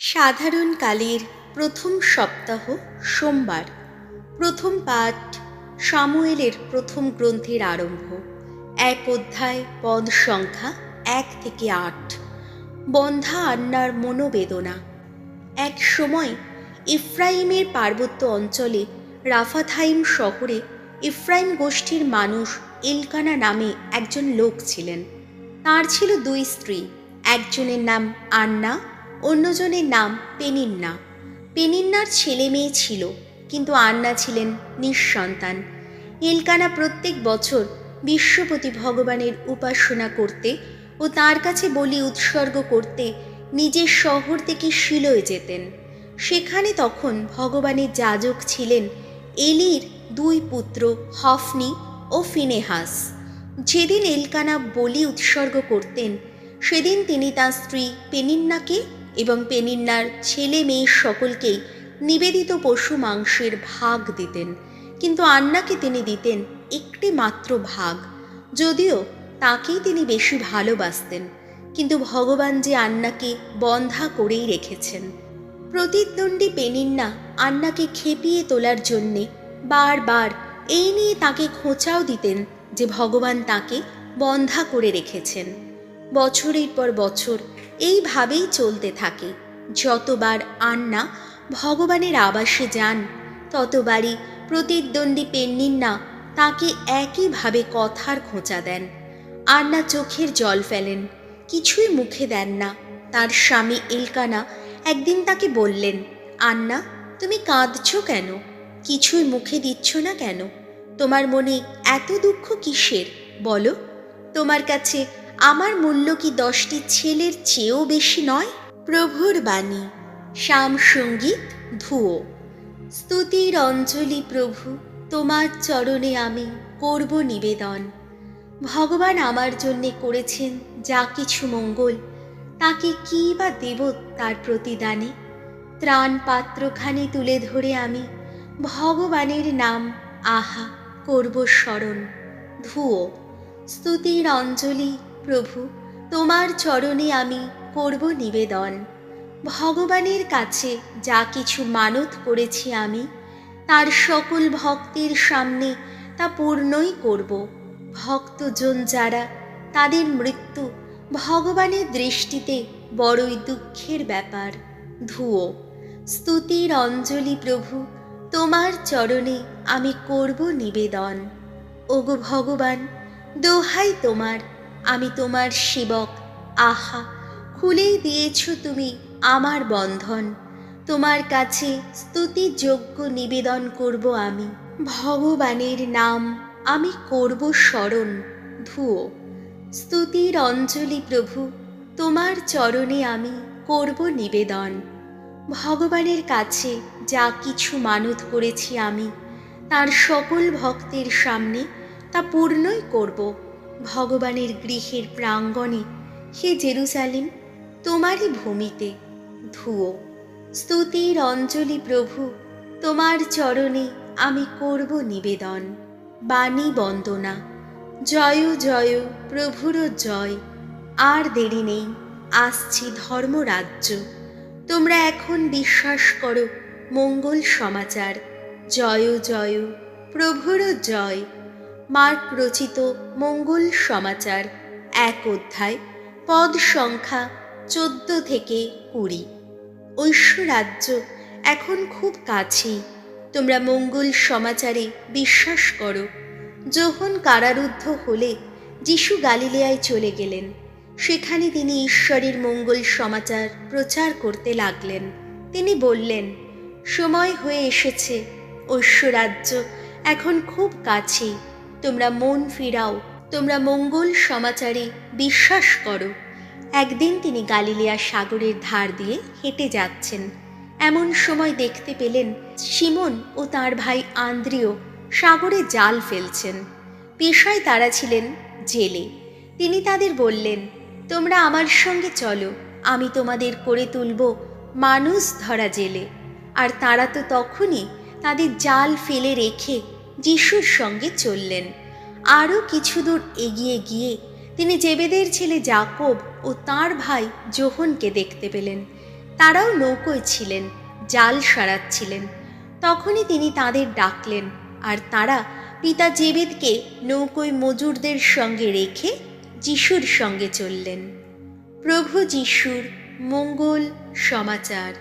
সাধারণ কালের প্রথম সপ্তাহ সোমবার। প্রথম পাঠ সামুয়েলের প্রথম গ্রন্থের আরম্ভ। এক অধ্যায় পদ সংখ্যা এক থেকে আট। বন্ধা আন্নার মনোবেদনা। এক সময় ইফ্রাইমের পার্বত্য অঞ্চলে রাফাথাইম শহরে ইফ্রাইম গোষ্ঠীর মানুষ ইলকানা নামে একজন লোক ছিলেন। তার ছিল দুই স্ত্রী। একজনের নাম আন্না অন্যজনের নাম পেনিন্না। পেনিন্নার ছেলে মেয়ে ছিল, কিন্তু আন্না ছিলেন নিঃসন্তান। এলকানা প্রত্যেক বছর বিশ্বপতি ভগবানের উপাসনা করতে ও তার কাছে বলি উৎসর্গ করতে নিজের শহর থেকে শিলয়ে যেতেন। সেখানে তখন ভগবানের যাজক ছিলেন এলির দুই পুত্র হফনি ও ফিনেহাস। যেদিন এলকানা বলি উৎসর্গ করতেন, সেদিন তিনি তার স্ত্রী পেনিন্নাকে এবং পেনিন্নার ছেলে মেয়ে সকলকেই নিবেদিত পশু মাংসের ভাগ দিতেন। কিন্তু আন্নাকে তিনি দিতেন একটি মাত্র ভাগ। যদিও তাকেই তিনি বেশি ভালোবাসতেন। কিন্তু ভগবান যে আন্নাকে বন্ধা করেই রেখেছেন। প্রতিদ্বন্দ্বী পেনিন্না আন্নাকে খেপিয়ে তোলার জন্যে বারবার এই নিয়ে তাকে খোঁচাও দিতেন যে ভগবান তাকে বন্ধা করে রেখেছেন। বছরের পর বছর এইভাবেই চলতে থাকে। যতবার আন্না ভগবানের আবাসে যান, ততবারই প্রতিদ্বন্দ্বী পেন্নিন্না তাকে একইভাবে কথার খোঁচা দেন। আন্না চোখের জল ফেলেন, কিছুই মুখে দেন না। তার স্বামী এলকানা একদিন তাকে বললেন, আন্না, তুমি কাঁদছ কেন? কিছুই মুখে দিচ্ছ না কেন? তোমার মনে এত দুঃখ কিসের? বলো। তোমার কাছে আমার মূল্য কি দশটি ছেলের চেয়েও বেশি নয়? প্রভুর বাণী, শ্যাম সংগীত ধুয়ো স্তুতির অঞ্জলি প্রভু, তোমার চরণে আমি করব নিবেদন। ভগবান আমার জন্যে করেছেন যা কিছু মঙ্গল, তাকে কী বা দেব তার প্রতিদানে? ত্রাণ পাত্রখানি তুলে ধরে আমি ভগবানের নাম আহা করব স্মরণ। ধুয়ো স্তুতির অঞ্জলি প্রভু, তোমার চরণে আমি করব নিবেদন। ভগবানের কাছে যা কিছু মানত করেছি আমি, তার সকল ভক্তের সামনে তা পূর্ণই করব। ভক্তজন যারা তাদের মৃত্যু ভগবানের দৃষ্টিতে বড়ই দুঃখের ব্যাপার। ধুয়ো স্তুতির অঞ্জলি প্রভু, তোমার চরণে আমি করব নিবেদন। ওগো ভগবান, দোহাই তোমার আমি তোমার সেবক। আহা, খুলেই দিয়েছ তুমি আমার বন্ধন। তোমার কাছে স্তুতিযোগ্য নিবেদন করব আমি। ভগবানের নাম আমি করব স্মরণ। ধুয়ো স্তুতির অঞ্জলি প্রভু, তোমার চরণে আমি করব নিবেদন। ভগবানের কাছে যা কিছু মানত করেছি আমি, তার সকল ভক্তের সামনে তা পূর্ণই করব। ভগবানের গৃহের প্রাঙ্গণে হে জেরুসালিম, তোমারই ভূমিতে ধুয়ো। স্তুতির অঞ্জলি প্রভু, তোমার চরণে আমি করব নিবেদন। বাণী বন্দনা, জয় জয় প্রভুর জয়। আর দেরি নেই, আসছি ধর্মরাজ্য। তোমরা এখন বিশ্বাস করো, মঙ্গল সমাচার। জয় জয় প্রভুর জয়। মার্ক রচিত মঙ্গল সমাচার, এক অধ্যায়, পদ সংখ্যা চোদ্দ থেকে কুড়ি। ঐশ্বরাজ্য এখন খুব কাছেই। তোমরা মঙ্গল সমাচারে বিশ্বাস করো। যখন কারারুদ্ধ হলে যিশু গালিলেয়ায় চলে গেলেন। সেখানে তিনি ঈশ্বরের মঙ্গল সমাচার প্রচার করতে লাগলেন। তিনি বললেন, সময় হয়ে এসেছে। ঐশ্বরাজ্য এখন খুব কাছেই। তোমরা মন ফিরাও, তোমরা মঙ্গল সমাচারে বিশ্বাস করো। একদিন তিনি গালিলিয়া সাগরের ধার দিয়ে হেঁটে যাচ্ছেন। এমন সময় দেখতে পেলেন সিমন ও তার ভাই আন্দ্রিয় সাগরে জাল ফেলছেন। পেশায় তারা ছিলেন জেলে। তিনি তাদের বললেন, তোমরা আমার সঙ্গে চলো, আমি তোমাদের করে তুলব মানুষ ধরা জেলে। আর তারা তো তখনই তাদের জাল ফেলে রেখে যিশুর সঙ্গে চললেন। আরও কিছু দূর এগিয়ে গিয়ে তিনি জেবেদের ছেলে জাকব ও তার ভাই জোহনকে দেখতে পেলেন। তারাও নৌকোয় ছিলেন, জাল সারাচ্ছিলেন। তখনই তিনি তাদের ডাকলেন আর তারা পিতা জেবেদকে নৌকোয় মজুরদের সঙ্গে রেখে যিশুর সঙ্গে চললেন। প্রভু যিশুর মঙ্গল সমাচার।